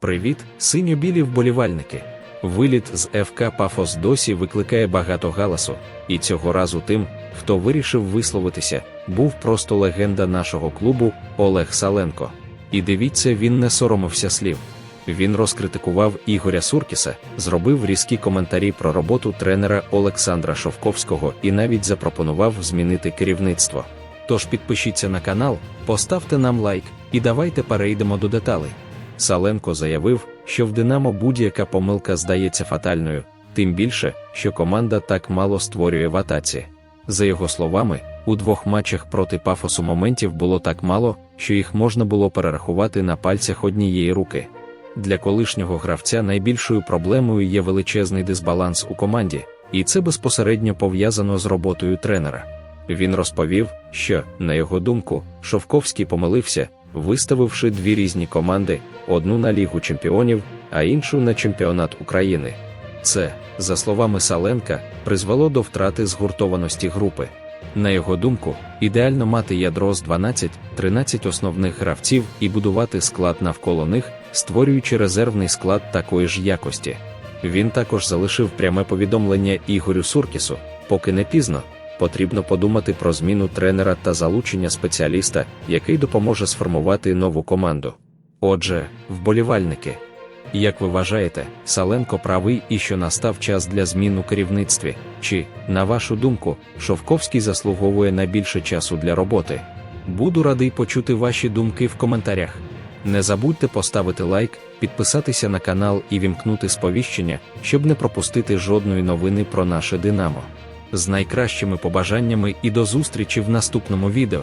Привіт, синьо-білі вболівальники. Виліт з ФК Пафос досі викликає багато галасу, і цього разу тим, хто вирішив висловитися, був просто легенда нашого клубу Олег Саленко. І дивіться, він не соромився слів. Він розкритикував Ігоря Суркіса, зробив різкі коментарі про роботу тренера Олександра Шовковського і навіть запропонував змінити керівництво. Тож підпишіться на канал, поставте нам лайк і давайте перейдемо до деталей. Саленко заявив, що в Динамо будь-яка помилка здається фатальною, тим більше, що команда так мало створює в атаці. За його словами, у двох матчах проти пафосу моментів було так мало, що їх можна було перерахувати на пальцях однієї руки. Для колишнього гравця найбільшою проблемою є величезний дисбаланс у команді, і це безпосередньо пов'язано з роботою тренера. Він розповів, що, на його думку, Шовковський помилився, виставивши дві різні команди: одну на Лігу чемпіонів, а іншу на чемпіонат України. Це, за словами Саленка, призвело до втрати згуртованості групи. На його думку, ідеально мати ядро з 12-13 основних гравців і будувати склад навколо них, створюючи резервний склад такої ж якості. Він також залишив пряме повідомлення Ігорю Суркісу, поки не пізно, потрібно подумати про зміну тренера та залучення спеціаліста, який допоможе сформувати нову команду. Отже, вболівальники. Як ви вважаєте, Саленко правий і що настав час для змін у керівництві? Чи, на вашу думку, Шовковський заслуговує на більше часу для роботи? Буду радий почути ваші думки в коментарях. Не забудьте поставити лайк, підписатися на канал і вімкнути сповіщення, щоб не пропустити жодної новини про наше Динамо. З найкращими побажаннями і до зустрічі в наступному відео.